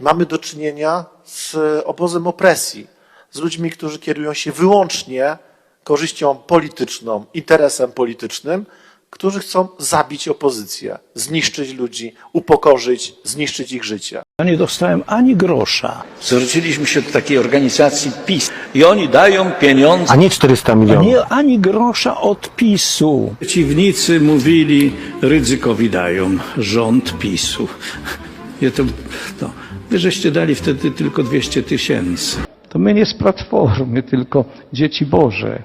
mamy do czynienia z obozem opresji, z ludźmi, którzy kierują się wyłącznie korzyścią polityczną, interesem politycznym, którzy chcą zabić opozycję, zniszczyć ludzi, upokorzyć, zniszczyć ich życie. Ja nie dostałem ani grosza. Zwróciliśmy się do takiej organizacji PiS i oni dają pieniądze. A nie 400 milionów. Nie, ani grosza od PiSu. Przeciwnicy mówili, Rydzykowi dają rząd PiSu. Ja to, no, wy żeście dali wtedy tylko 200 tysięcy. To my nie z Platformy, tylko dzieci Boże.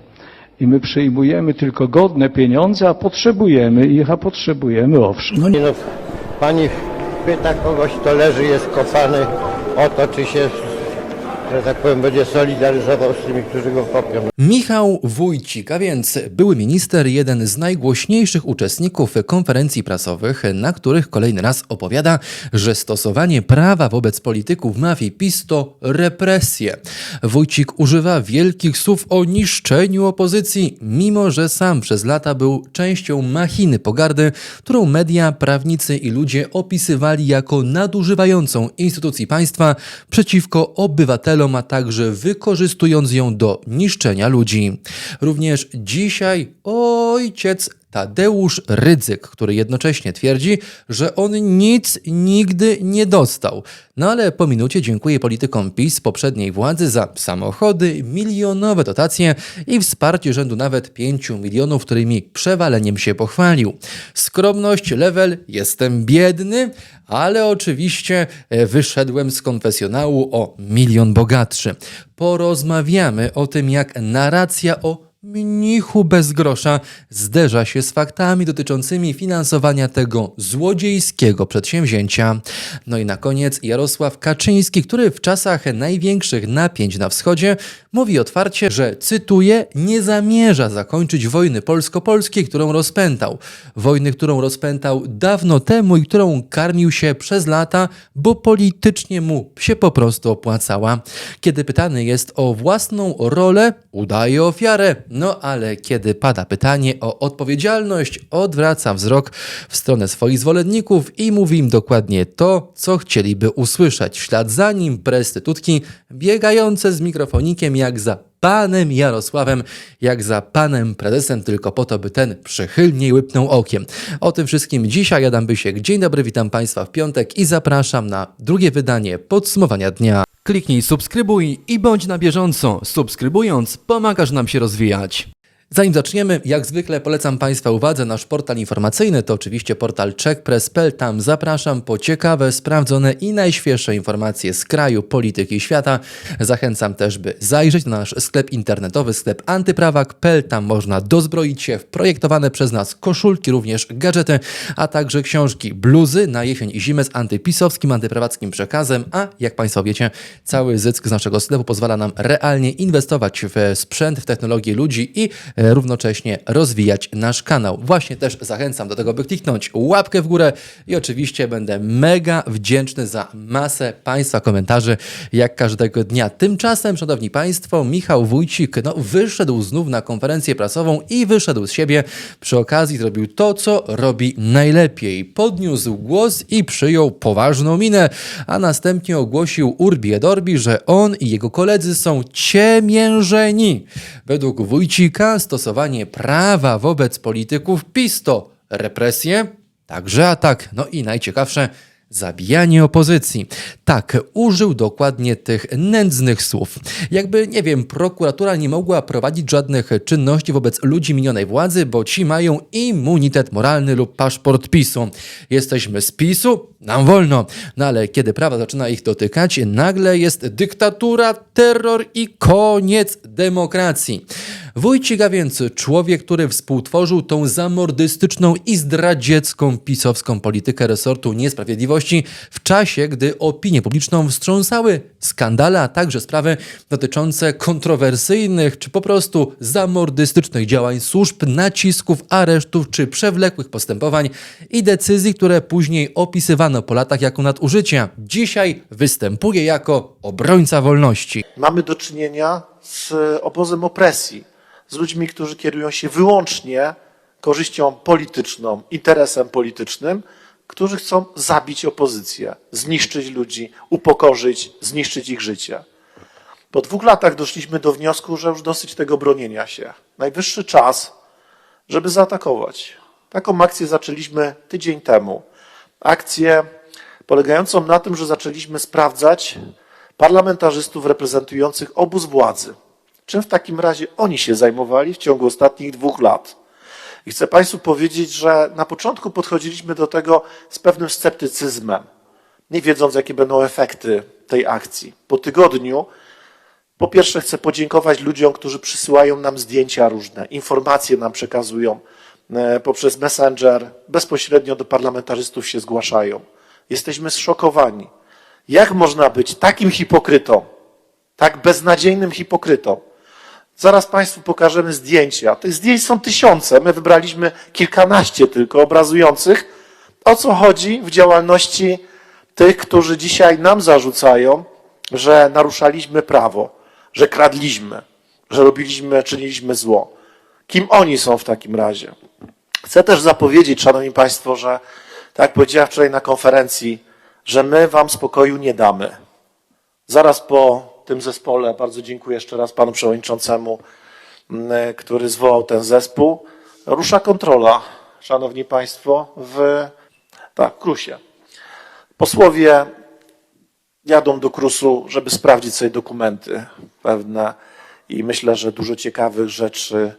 I my przyjmujemy tylko godne pieniądze, a potrzebujemy ich, a potrzebujemy owszem. Nie no, pani pyta kogoś, kto leży, jest kopany o to, czy się, że tak powiem, będzie solidaryzował z tymi, którzy go kopią. Michał Wójcik, a więc były minister, jeden z najgłośniejszych uczestników konferencji prasowych, na których kolejny raz opowiada, że stosowanie prawa wobec polityków mafii PiS to represje. Wójcik używa wielkich słów o niszczeniu opozycji, mimo że sam przez lata był częścią machiny pogardy, którą media, prawnicy i ludzie opisywali jako nadużywającą instytucji państwa przeciwko obywatelom, a także wykorzystując ją do niszczenia ludzi. Również dzisiaj ojciec Tadeusz Rydzyk, który jednocześnie twierdzi, że on nic nigdy nie dostał. No ale po minucie dziękuję politykom PiS poprzedniej władzy za samochody, milionowe dotacje i wsparcie rzędu nawet 5 milionów, którymi przewaleniem się pochwalił. Skromność, level, jestem biedny, ale oczywiście e, wyszedłem z konfesjonału o milion bogatszy. Porozmawiamy o tym, jak narracja o mnichu bez grosza zderza się z faktami dotyczącymi finansowania tego złodziejskiego przedsięwzięcia. No i na koniec Jarosław Kaczyński, który w czasach największych napięć na wschodzie mówi otwarcie, że cytuję, nie zamierza zakończyć wojny polsko-polskiej, którą rozpętał. Wojny, którą rozpętał dawno temu i którą karmił się przez lata, bo politycznie mu się po prostu opłacała. Kiedy pytany jest o własną rolę, udaje ofiarę. No ale kiedy pada pytanie o odpowiedzialność, odwraca wzrok w stronę swoich zwolenników i mówi im dokładnie to, co chcieliby usłyszeć. W ślad za nim prostytutki biegające z mikrofonikiem jak za panem Jarosławem, jak za panem prezesem, tylko po to, by ten przychylniej łypnął okiem. O tym wszystkim dzisiaj Adam Bysiek. Dzień dobry, witam Państwa w piątek i zapraszam na drugie wydanie podsumowania dnia. Kliknij subskrybuj i bądź na bieżąco. Subskrybując pomagasz nam się rozwijać. Zanim zaczniemy, jak zwykle polecam Państwa uwadze nasz portal informacyjny, to oczywiście portal checkpress.pl. Tam zapraszam po ciekawe, sprawdzone i najświeższe informacje z kraju, polityki i świata. Zachęcam też, by zajrzeć na nasz sklep internetowy, sklep antyprawak.pl. Tam można dozbroić się w projektowane przez nas koszulki, również gadżety, a także książki, bluzy na jesień i zimę z antypisowskim, antyprawackim przekazem, a jak Państwo wiecie, cały zysk z naszego sklepu pozwala nam realnie inwestować w sprzęt, w technologię ludzi i równocześnie rozwijać nasz kanał. Właśnie też zachęcam do tego, by kliknąć łapkę w górę i oczywiście będę mega wdzięczny za masę Państwa komentarzy, jak każdego dnia. Tymczasem, Szanowni Państwo, Michał Wójcik no, wyszedł znów na konferencję prasową i wyszedł z siebie. Przy okazji zrobił to, co robi najlepiej. Podniósł głos i przyjął poważną minę, a następnie ogłosił Urbi et Orbi, że on i jego koledzy są ciemiężeni. Według Wójcika stosowanie prawa wobec polityków PiS to represje, także atak. No i najciekawsze, zabijanie opozycji. Tak, użył dokładnie tych nędznych słów. Jakby, nie wiem, prokuratura nie mogła prowadzić żadnych czynności wobec ludzi minionej władzy, bo ci mają immunitet moralny lub paszport PiSu. Jesteśmy z PiSu, nam wolno. No ale kiedy prawa zaczyna ich dotykać, nagle jest dyktatura, terror i koniec demokracji. Wójcik, a więc człowiek, który współtworzył tą zamordystyczną i zdradziecką pisowską politykę resortu niesprawiedliwości w czasie, gdy opinię publiczną wstrząsały skandale, a także sprawy dotyczące kontrowersyjnych czy po prostu zamordystycznych działań służb, nacisków, aresztów czy przewlekłych postępowań i decyzji, które później opisywano po latach jako nadużycia. Dzisiaj występuje jako obrońca wolności. Mamy do czynienia z obozem opresji, z ludźmi, którzy kierują się wyłącznie korzyścią polityczną, interesem politycznym, którzy chcą zabić opozycję, zniszczyć ludzi, upokorzyć, zniszczyć ich życie. Po dwóch latach doszliśmy do wniosku, że już dosyć tego bronienia się. Najwyższy czas, żeby zaatakować. Taką akcję zaczęliśmy tydzień temu. Akcję polegającą na tym, że zaczęliśmy sprawdzać parlamentarzystów reprezentujących obóz władzy. Czym w takim razie oni się zajmowali w ciągu ostatnich dwóch lat? I chcę Państwu powiedzieć, że na początku podchodziliśmy do tego z pewnym sceptycyzmem, nie wiedząc, jakie będą efekty tej akcji. Po tygodniu, po pierwsze, chcę podziękować ludziom, którzy przysyłają nam zdjęcia różne, informacje nam przekazują e, poprzez Messenger, bezpośrednio do parlamentarzystów się zgłaszają. Jesteśmy zszokowani. Jak można być takim hipokrytą, tak beznadziejnym hipokrytą? Zaraz Państwu pokażemy zdjęcia. Tych zdjęć są tysiące. My wybraliśmy kilkanaście tylko obrazujących, o co chodzi w działalności tych, którzy dzisiaj nam zarzucają, że naruszaliśmy prawo, że kradliśmy, że robiliśmy, czyniliśmy zło. Kim oni są w takim razie? Chcę też zapowiedzieć, Szanowni Państwo, że tak jak powiedziałem wczoraj na konferencji, że my Wam spokoju nie damy. Zaraz po tym zespole, bardzo dziękuję jeszcze raz panu przewodniczącemu, który zwołał ten zespół, rusza kontrola, szanowni państwo, w tak, Krusie. Posłowie jadą do Krusu, żeby sprawdzić sobie dokumenty pewne i myślę, że dużo ciekawych rzeczy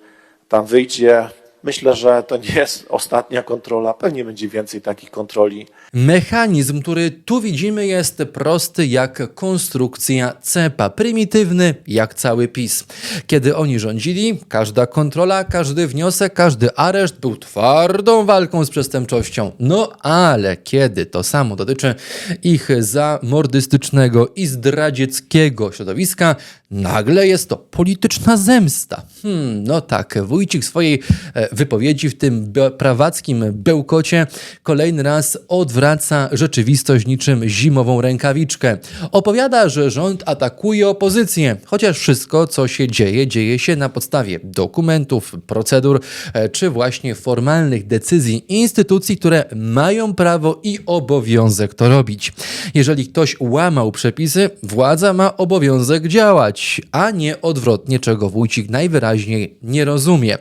tam wyjdzie. Myślę, że to nie jest ostatnia kontrola, pewnie będzie więcej takich kontroli. Mechanizm, który tu widzimy, jest prosty jak konstrukcja cepa, prymitywny jak cały PiS. Kiedy oni rządzili, każda kontrola, każdy wniosek, każdy areszt był twardą walką z przestępczością. No ale kiedy to samo dotyczy ich zamordystycznego i zdradzieckiego środowiska, nagle jest to polityczna zemsta. Hmm, no tak, Wójcik swojej e, wypowiedzi w tym prawackim bełkocie kolejny raz odwraca rzeczywistość niczym zimową rękawiczkę. Opowiada, że rząd atakuje opozycję, chociaż wszystko, co się dzieje, dzieje się na podstawie dokumentów, procedur, e, czy właśnie formalnych decyzji instytucji, które mają prawo i obowiązek to robić. Jeżeli ktoś łamał przepisy, władza ma obowiązek działać, a nie odwrotnie, czego Wójcik najwyraźniej nie rozumie.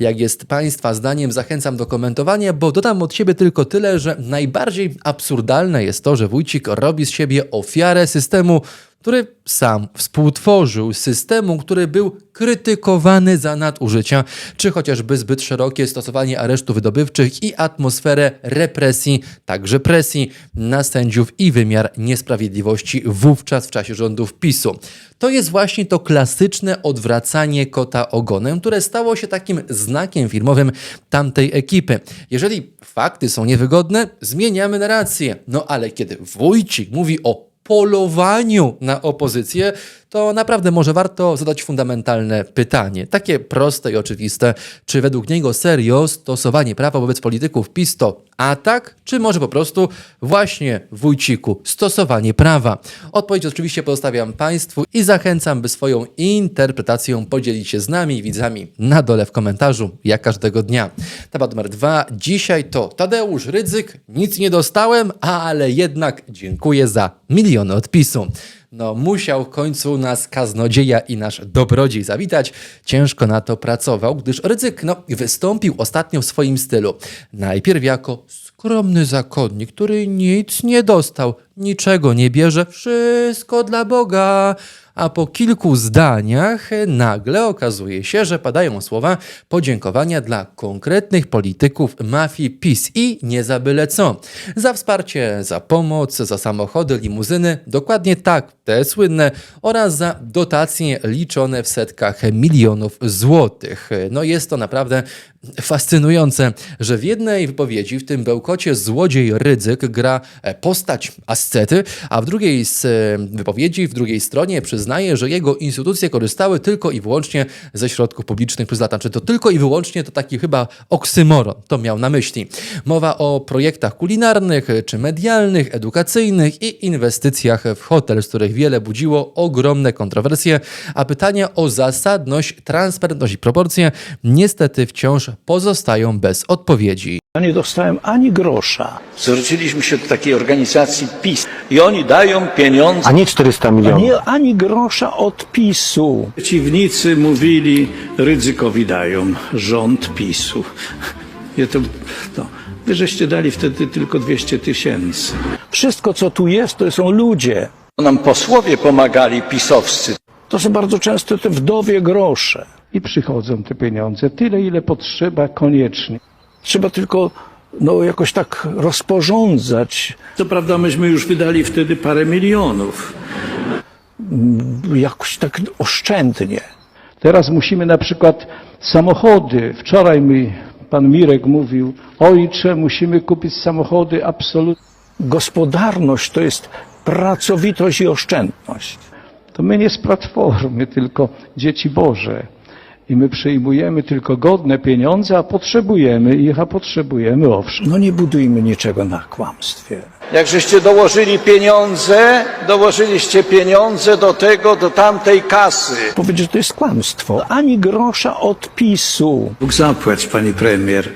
Jak jest Państwa zdaniem, zachęcam do komentowania, bo dodam od siebie tylko tyle, że najbardziej absurdalne jest to, że Wójcik robi z siebie ofiarę systemu, który sam współtworzył, systemu, który był krytykowany za nadużycia, czy chociażby zbyt szerokie stosowanie aresztów wydobywczych i atmosferę represji, także presji na sędziów i wymiar niesprawiedliwości wówczas w czasie rządów PiSu. To jest właśnie to klasyczne odwracanie kota ogonem, które stało się takim znakiem firmowym tamtej ekipy. Jeżeli fakty są niewygodne, zmieniamy narrację. No ale kiedy Wójcik mówi o polowaniu na opozycję, to naprawdę może warto zadać fundamentalne pytanie. Takie proste i oczywiste. Czy według niego serio stosowanie prawa wobec polityków PiS to atak, czy może po prostu właśnie wójciku stosowanie prawa? Odpowiedź oczywiście pozostawiam Państwu i zachęcam, by swoją interpretacją podzielić się z nami, widzami na dole w komentarzu, jak każdego dnia. Temat numer dwa. Dzisiaj to Tadeusz Rydzyk. Nic nie dostałem, ale jednak dziękuję za miliony odpisu. No, musiał w końcu nas kaznodzieja i nasz dobrodziej zawitać. Ciężko na to pracował, gdyż Rydzyk no, wystąpił ostatnio w swoim stylu. Najpierw jako skromny zakonnik, który nic nie dostał, niczego nie bierze, wszystko dla Boga. A po kilku zdaniach nagle okazuje się, że padają słowa podziękowania dla konkretnych polityków mafii PiS i nie za byle co. Za wsparcie, za pomoc, za samochody, limuzyny, dokładnie tak, te słynne, oraz za dotacje liczone w setkach milionów złotych. No jest to naprawdę fascynujące, że w jednej wypowiedzi, w tym bełkocie złodziej Rydzyk gra postać ascety, a w drugiej z e, wypowiedzi, w drugiej stronie przyznaje, że jego instytucje korzystały tylko i wyłącznie ze środków publicznych przez lata. Czy to tylko i wyłącznie to taki chyba oksymoron, to miał na myśli. Mowa o projektach kulinarnych, czy medialnych, edukacyjnych i inwestycjach w hotel, z których wiele budziło ogromne kontrowersje, a pytania o zasadność, transparentność i proporcje niestety wciąż pozostają bez odpowiedzi. Ja nie dostałem ani grosza. Zwróciliśmy się do takiej organizacji PiS i oni dają pieniądze. A nie 400 milionów. Nie, ani grosza od PiSu. Przeciwnicy mówili, Rydzykowi dają rząd PiSu. I to, no, wy żeście dali wtedy tylko 200 tysięcy. Wszystko, co tu jest, to są ludzie. Nam posłowie pomagali pisowscy. To są bardzo często te wdowie grosze. I przychodzą te pieniądze, tyle ile potrzeba koniecznie. Trzeba tylko no, jakoś tak rozporządzać, Co prawda myśmy już wydali wtedy parę milionów. jakoś tak oszczędnie. Teraz musimy na przykład samochody. Wczoraj mi pan Mirek mówił, ojcze, musimy kupić samochody absolutnie. Gospodarność to jest pracowitość i oszczędność. To my nie z Platformy, tylko dzieci Boże. I my przyjmujemy tylko godne pieniądze, a potrzebujemy ich, a potrzebujemy owszem. No nie budujmy niczego na kłamstwie. Jak żeście dołożyli pieniądze, dołożyliście pieniądze do tego, do tamtej kasy. Powiedzieć, że to jest kłamstwo. Ani grosza od PiSu. Bóg zapłać, pani premier.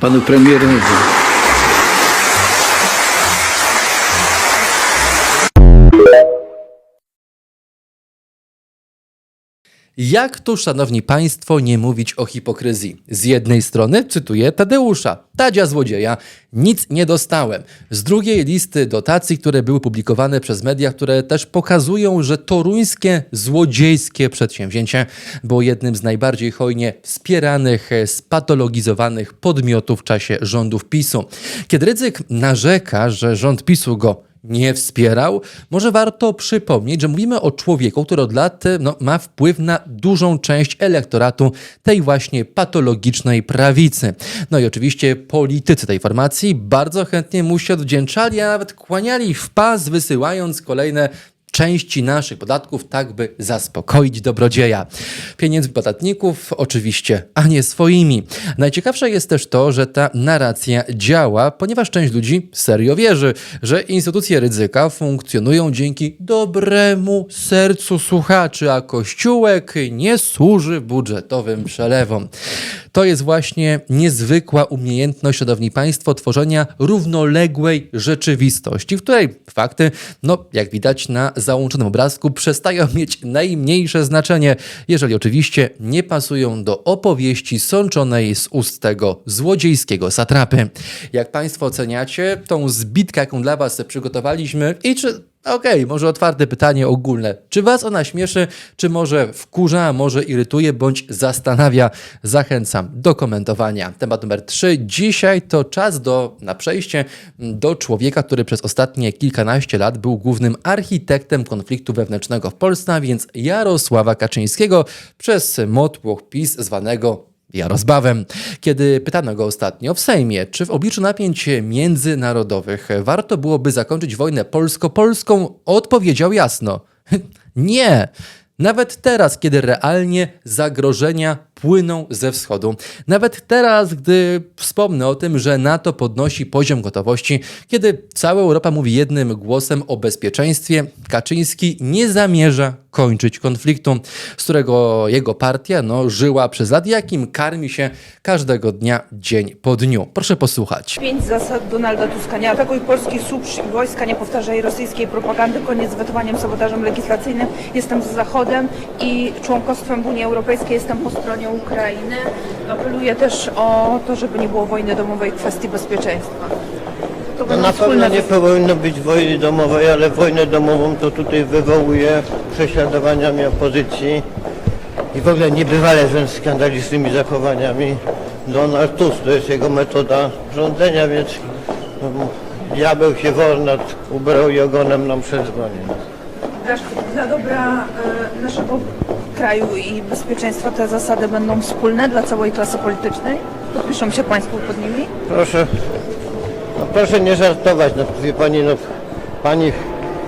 Panu premierowi. Jak tu, szanowni państwo, nie mówić o hipokryzji? Z jednej strony, cytuję Tadeusza, Tadzia złodzieja, nic nie dostałem. Z drugiej listy dotacji, które były publikowane przez media, które też pokazują, że toruńskie złodziejskie przedsięwzięcie było jednym z najbardziej hojnie wspieranych, spatologizowanych podmiotów w czasie rządów PiSu. Kiedy Rydzyk narzeka, że rząd PiSu go nie wspierał, może warto przypomnieć, że mówimy o człowieku, który od lat e, no, ma wpływ na dużą część elektoratu tej właśnie patologicznej prawicy. No i oczywiście politycy tej formacji bardzo chętnie mu się odwdzięczali, a nawet kłaniali w pas, wysyłając kolejne części naszych podatków, tak by zaspokoić dobrodzieja. Pieniędzy podatników oczywiście, a nie swoimi. Najciekawsze jest też to, że ta narracja działa, ponieważ część ludzi serio wierzy, że instytucje ryzyka funkcjonują dzięki dobremu sercu słuchaczy, a kościółek nie służy budżetowym przelewom. To jest właśnie niezwykła umiejętność, szanowni państwo, tworzenia równoległej rzeczywistości, w której fakty, no jak widać na załączonym obrazku, przestają mieć najmniejsze znaczenie, jeżeli oczywiście nie pasują do opowieści sączonej z ust tego złodziejskiego satrapy. Jak państwo oceniacie tą zbitkę, jaką dla was przygotowaliśmy i czy Okej, może otwarte pytanie ogólne. Czy Was ona śmieszy, czy może wkurza, może irytuje, bądź zastanawia? Zachęcam do komentowania. Temat numer 3. Dzisiaj to czas do, na przejście do człowieka, który przez ostatnie kilkanaście lat był głównym architektem konfliktu wewnętrznego w Polsce, a więc Jarosława Kaczyńskiego przez motłoch PiS zwanego Jarozbawem. Kiedy pytano go ostatnio w Sejmie, czy w obliczu napięć międzynarodowych warto byłoby zakończyć wojnę polsko-polską, odpowiedział jasno: Nie. Nawet teraz, kiedy realnie zagrożenia płyną ze wschodu, nawet teraz, gdy wspomnę o tym, że NATO podnosi poziom gotowości, kiedy cała Europa mówi jednym głosem o bezpieczeństwie, Kaczyński nie zamierza kończyć konfliktu, z którego jego partia no, żyła przez lat, jakim karmi się każdego dnia, dzień po dniu. Proszę posłuchać. Pięć zasad Donalda Tuska. Nie atakuj polskich służb i wojska, nie powtarzaj rosyjskiej propagandy, koniec z wetowaniem, sabotażem legislacyjnym. Jestem z Zachodem i członkostwem w Unii Europejskiej jestem po stronie Ukrainy. Apeluję też o to, żeby nie było wojny domowej w kwestii bezpieczeństwa. To No na pewno nie powinno być wojny domowej, ale wojnę domową to tutaj wywołuje prześladowaniami opozycji i w ogóle niebywale wręcz skandalicznymi zachowaniami. Donald Tusk to jest jego metoda rządzenia, więc no, diabeł się wolnat ubrał i ogonem nam przedzwonił. Dla, dobra e, naszego kraju i bezpieczeństwa te zasady będą wspólne dla całej klasy politycznej? Podpiszą się Państwo pod nimi? Proszę, no proszę nie żartować, no wie pani, no pani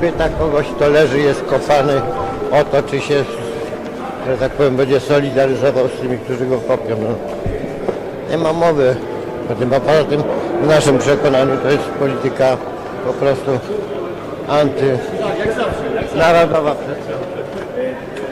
pyta kogoś, kto leży, jest kopany o to, czy się, że tak powiem, będzie solidaryzował z tymi, którzy go kopią. No. Nie ma mowy o tym, a poza tym w naszym przekonaniu to jest polityka po prostu antynarodowa.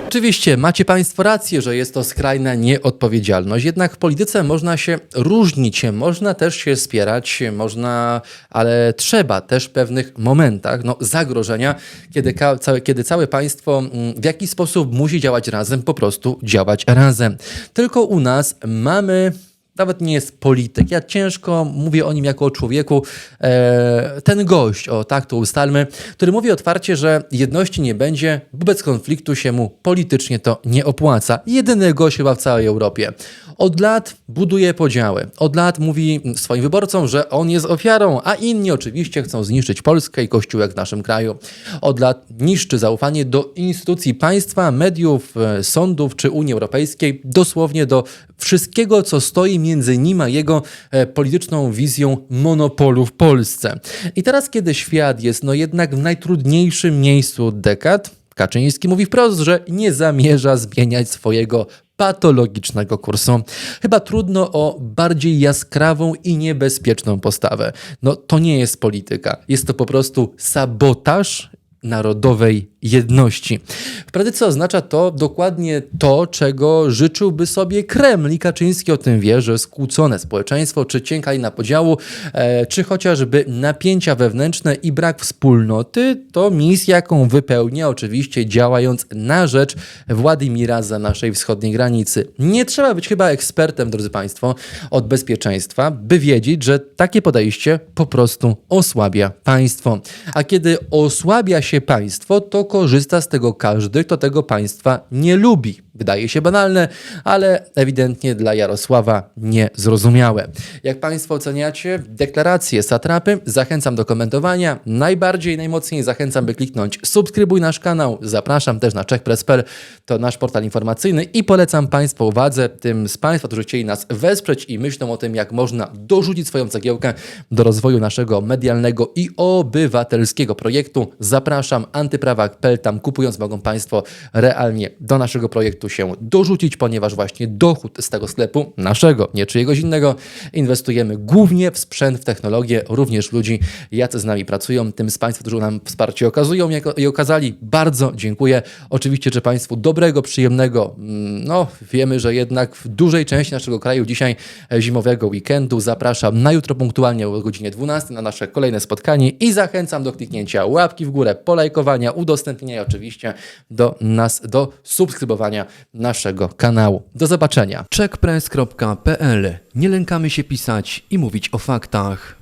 Oczywiście macie Państwo rację, że jest to skrajna nieodpowiedzialność, jednak w polityce można się różnić, można też się spierać, można, ale trzeba też w pewnych momentach no, zagrożenia, kiedy, całe, kiedy całe państwo mm, w jakiś sposób musi działać razem, po prostu działać razem. Tylko u nas mamy nawet nie jest polityk. Ja ciężko mówię o nim jako o człowieku. E, ten gość, o tak to ustalmy, który mówi otwarcie, że jedności nie będzie, wobec konfliktu się mu politycznie to nie opłaca. Jedyny gość chyba w całej Europie. Od lat buduje podziały. Od lat mówi swoim wyborcom, że on jest ofiarą, a inni oczywiście chcą zniszczyć Polskę i Kościółek w naszym kraju. Od lat niszczy zaufanie do instytucji państwa, mediów, e, sądów czy Unii Europejskiej, dosłownie do wszystkiego, co stoi między nim a jego e, polityczną wizją monopolu w Polsce. I teraz, kiedy świat jest no jednak w najtrudniejszym miejscu od dekad, Kaczyński mówi wprost, że nie zamierza zmieniać swojego patologicznego kursu. Chyba trudno o bardziej jaskrawą i niebezpieczną postawę. No to nie jest polityka. Jest to po prostu sabotaż narodowej jedności. W praktyce oznacza to dokładnie to, czego życzyłby sobie Kreml i Kaczyński o tym wie, że skłócone społeczeństwo, czy cienka na podziału, e, czy chociażby napięcia wewnętrzne i brak wspólnoty, to misja, jaką wypełnia oczywiście działając na rzecz Władimira za naszej wschodniej granicy. Nie trzeba być chyba ekspertem, drodzy Państwo, od bezpieczeństwa, by wiedzieć, że takie podejście po prostu osłabia państwo. A kiedy osłabia się państwo, to korzysta z tego każdy, kto tego państwa nie lubi. Wydaje się banalne, ale ewidentnie dla Jarosława niezrozumiałe. Jak Państwo oceniacie deklarację satrapy? Zachęcam do komentowania. Najbardziej, najmocniej zachęcam, by kliknąć subskrybuj nasz kanał. Zapraszam też na czechpress.pl, to nasz portal informacyjny i polecam Państwu uwadze tym z Państwa, którzy chcieli nas wesprzeć i myślą o tym, jak można dorzucić swoją cegiełkę do rozwoju naszego medialnego i obywatelskiego projektu. Zapraszam, antyprawak.pl, tam kupując mogą Państwo realnie do naszego projektu się dorzucić, ponieważ właśnie dochód z tego sklepu, naszego, nie czyjegoś innego, inwestujemy głównie w sprzęt, w technologię, również ludzi, jacy z nami pracują, tym z Państwa, którzy nam wsparcie okazują i okazali. Bardzo dziękuję. Oczywiście, że Państwu dobrego, przyjemnego, mm, no wiemy, że jednak w dużej części naszego kraju dzisiaj e, zimowego weekendu zapraszam na jutro punktualnie o godzinie 12 na nasze kolejne spotkanie i zachęcam do kliknięcia łapki w górę, polajkowania, udostępnienia i oczywiście do nas, do subskrybowania naszego kanału. Do zobaczenia. checkpress.pl. Nie lękamy się pisać i mówić o faktach.